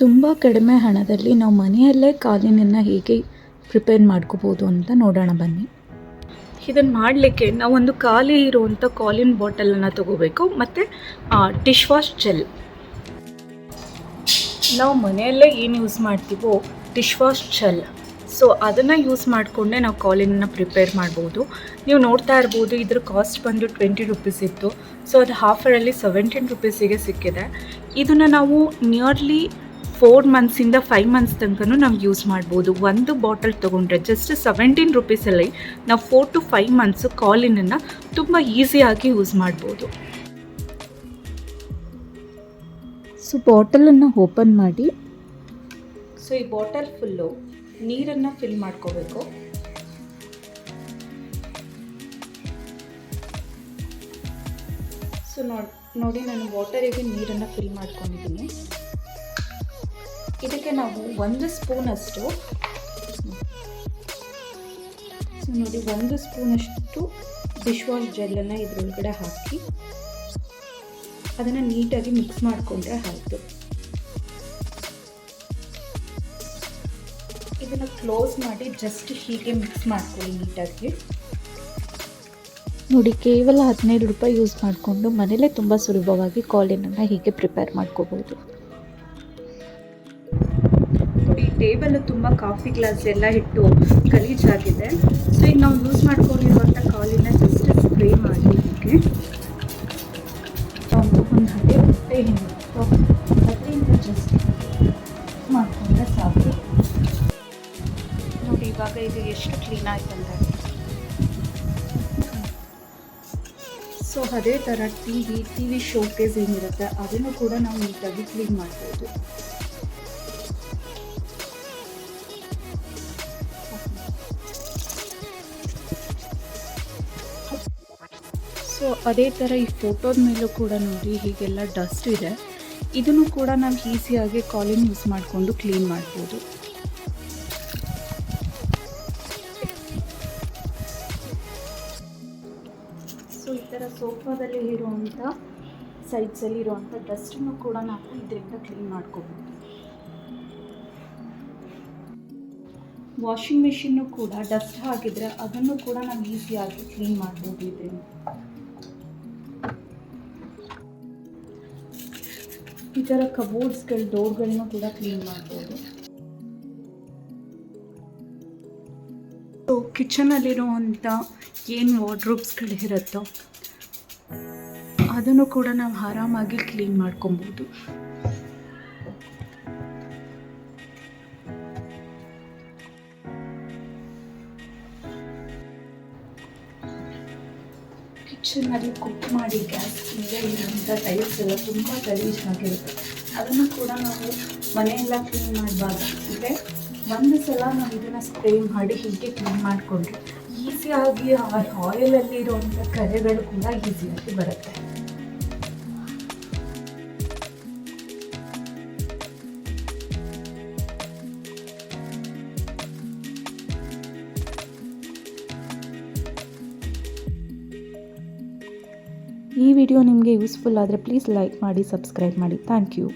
ತುಂಬ ಕಡಿಮೆ ಹಣದಲ್ಲಿ ನಾವು ಮನೆಯಲ್ಲೇ ಕಾಲಿನನ್ನು ಹೇಗೆ ಪ್ರಿಪೇರ್ ಮಾಡ್ಕೋಬೋದು ಅಂತ ನೋಡೋಣ ಬನ್ನಿ. ಇದನ್ನು ಮಾಡಲಿಕ್ಕೆ ನಾವೊಂದು ಖಾಲಿ ಇರುವಂಥ ಕಾಲಿನ್ ಬಾಟಲನ್ನು ತಗೋಬೇಕು, ಮತ್ತು ಡಿಶ್ ವಾಶ್ ಜೆಲ್. ನಾವು ಮನೆಯಲ್ಲೇ ಏನು ಯೂಸ್ ಮಾಡ್ತೀವೋ ಡಿಶ್ ವಾಶ್ ಜೆಲ್. ಸೊ, ಅದನ್ನು ಯೂಸ್ ಮಾಡಿಕೊಂಡೇ ನಾವು ಕಾಲಿನನ್ನು ಪ್ರಿಪೇರ್ ಮಾಡ್ಬೋದು. ನೀವು ನೋಡ್ತಾ ಇರ್ಬೋದು, ಇದ್ರ ಕಾಸ್ಟ್ ಬಂದು ಟ್ವೆಂಟಿ ರುಪೀಸ್ ಇತ್ತು. ಸೊ, ಅದು ಹಾಫರಲ್ಲಿ ಸೆವೆಂಟೀನ್ ರುಪೀಸಿಗೆ ಸಿಕ್ಕಿದೆ. ಇದನ್ನು ನಾವು ನಿಯರ್ಲಿ ಫೋರ್ ಮಂತ್ಸಿಂದ ಫೈವ್ ಮಂತ್ಸ್ ತನಕನೂ ನಾವು ಯೂಸ್ ಮಾಡ್ಬೋದು. ಒಂದು ಬಾಟಲ್ ತೊಗೊಂಡ್ರೆ ಜಸ್ಟ್ ಸೆವೆಂಟೀನ್ ರುಪೀಸಲ್ಲಿ ನಾವು ಫೋರ್ ಟು ಫೈವ್ ಮಂತ್ಸು ಕಾಲಿನನ್ನು ತುಂಬ ಈಸಿಯಾಗಿ ಯೂಸ್ ಮಾಡ್ಬೋದು. ಸೊ ಬಾಟಲನ್ನು ಓಪನ್ ಮಾಡಿ. ಸೊ ಈ ಬಾಟಲ್ ಫುಲ್ಲು ನೀರನ್ನು ಫಿಲ್ ಮಾಡ್ಕೋಬೇಕು. ಸೊ ನೋಡಿ ನೋಡಿ ನಾನು ವಾಟರಿಗೆ ನೀರನ್ನು ಫಿಲ್ ಮಾಡ್ಕೊಂಡಿದ್ದೀನಿ. ಇದಕ್ಕೆ ನಾವು ಒಂದು ಸ್ಪೂನಷ್ಟು ನೋಡಿ, ಒಂದು ಸ್ಪೂನಷ್ಟು ಡಿಶ್ ವಾಶ್ ಜೆಲ್ಲನ್ನು ಇದರೊಳಗಡೆ ಹಾಕಿ ಅದನ್ನು ನೀಟಾಗಿ ಮಿಕ್ಸ್ ಮಾಡಿಕೊಂಡ್ರೆ ಆಯಿತು. ಇದನ್ನು ಕ್ಲೋಸ್ ಮಾಡಿ ಜಸ್ಟ್ ಹೀಗೆ ಮಿಕ್ಸ್ ಮಾಡ್ಕೊಳ್ಳಿ ನೀಟಾಗಿ. ನೋಡಿ, ಕೇವಲ ಹದಿನೈದು ರೂಪಾಯಿ ಯೂಸ್ ಮಾಡಿಕೊಂಡು ಮನೇಲೇ ತುಂಬ ಸುಲಭವಾಗಿ ಕಾಲಿನನ್ನು ಹೀಗೆ ಪ್ರಿಪೇರ್ ಮಾಡ್ಕೋಬೋದು. ನೋಡಿ ಟೇಬಲ್ ತುಂಬ ಕಾಫಿ ಗ್ಲಾಸ್ ಎಲ್ಲ ಇಟ್ಟು ಗಲೀಜಾಗಿದೆ ಸೊ ಈಗ ನಾವು ಯೂಸ್ ಮಾಡ್ಕೊಂಡಿರುವಂಥ ಕಾಲಿನ ಜಸ್ಟ್ ಸ್ಪ್ರೇ ಮಾಡಿ ಅದಕ್ಕೆ ಒಂದು ಹಳೆ ಬಟ್ಟೆ ಏನಿರುತ್ತೋ ಅದರಿಂದ ಜಸ್ಟ್ ಮಾಡ್ಕೊಂಡ್ರೆ ಸಾಕು. ನೋಡಿ, ಇವಾಗ ಇದು ಎಷ್ಟು ಕ್ಲೀನ್ ಆಯ್ತು ಅಂತ ಸೊ ಅದೇ ಥರ T V T V showcase ಏನಿರುತ್ತೆ, ಅದನ್ನು ಕೂಡ ನಾವು ನೀಟಾಗಿ ಕ್ಲೀನ್ ಮಾಡ್ಬೋದು. ಸೊ ಅದೇ ಥರ ಈ ಫೋಟೋದ ಮೇಲೂ ಕೂಡ ನೋಡಿ ಹೀಗೆಲ್ಲ ಡಸ್ಟ್ ಇದೆ. ಇದನ್ನು ಕೂಡ ನಾವು ಈಸಿಯಾಗಿ ಕಾಲಿನ್ ಯೂಸ್ ಮಾಡಿಕೊಂಡು ಕ್ಲೀನ್ ಮಾಡ್ಬೋದು. ಸೊ ಈ ಥರ ಸೋಫಾದಲ್ಲಿ ಇರುವಂಥ ಸೈಡ್ಸಲ್ಲಿ ಇರುವಂಥ ಡಸ್ಟನ್ನು ಕೂಡ ನಾವು ಇದರಿಂದ ಕ್ಲೀನ್ ಮಾಡ್ಕೋಬೋದು. ವಾಷಿಂಗ್ ಮೆಷಿನ್ನು ಕೂಡ ಡಸ್ಟ್ ಹಾಕಿದರೆ ಅದನ್ನು ಕೂಡ ನಾವು ಈಸಿಯಾಗಿ ಕ್ಲೀನ್ ಮಾಡ್ಬೋದು ಇದರಿಂದ. ಈ ಥರ ಕಬೋರ್ಡ್ಸ್ಗಳು, ಡೋರ್ಗಳನ್ನೂ ಕೂಡ ಕ್ಲೀನ್ ಮಾಡ್ಬೋದು. ಸೊ ಕಿಚನಲ್ಲಿರುವಂಥ ಏನು ವಾರ್ಡ್ರೋಬ್ಸ್ಗಳಿರುತ್ತೋ ಅದನ್ನು ಕೂಡ ನಾವು ಆರಾಮಾಗಿ ಕ್ಲೀನ್ ಮಾಡ್ಕೊಬೋದು. ಕಿಚನಲ್ಲಿ ಕುಕ್ ಮಾಡಿ ಗ್ಯಾಸ್ ಮೇಲೆ ಇರುವಂಥ ಟೈಲ್ಸ್ ಎಲ್ಲ ತುಂಬ ಗಲೀಜಾಗಿರುತ್ತೆ ಅದನ್ನು ಕೂಡ ನಾವು ಮನೆಯೆಲ್ಲ ಕ್ಲೀನ್ ಮಾಡಬಾರ್ದು ಅಂದರೆ ಒಂದು ಸಲ ನಾವು ಇದನ್ನು ಸ್ಪ್ರೇ ಮಾಡಿ ಹೀಗೆ ಕ್ಲೀನ್ ಮಾಡಿಕೊಂಡ್ರೆ ಈಸಿಯಾಗಿ ಆ ಆಯಿಲಲ್ಲಿ ಇರುವಂಥ ಕರೆಗಳು ಕೂಡ ಈಸಿಯಾಗಿ ಬರುತ್ತೆ. ಈ ವಿಡಿಯೋ ನಿಮಗೆ ಯೂಸ್ಫುಲ್ ಆದರೆ ಪ್ಲೀಸ್ ಲೈಕ್ ಮಾಡಿ ಸಬ್ಸ್ಕ್ರೈಬ್ ಮಾಡಿ. Thank you.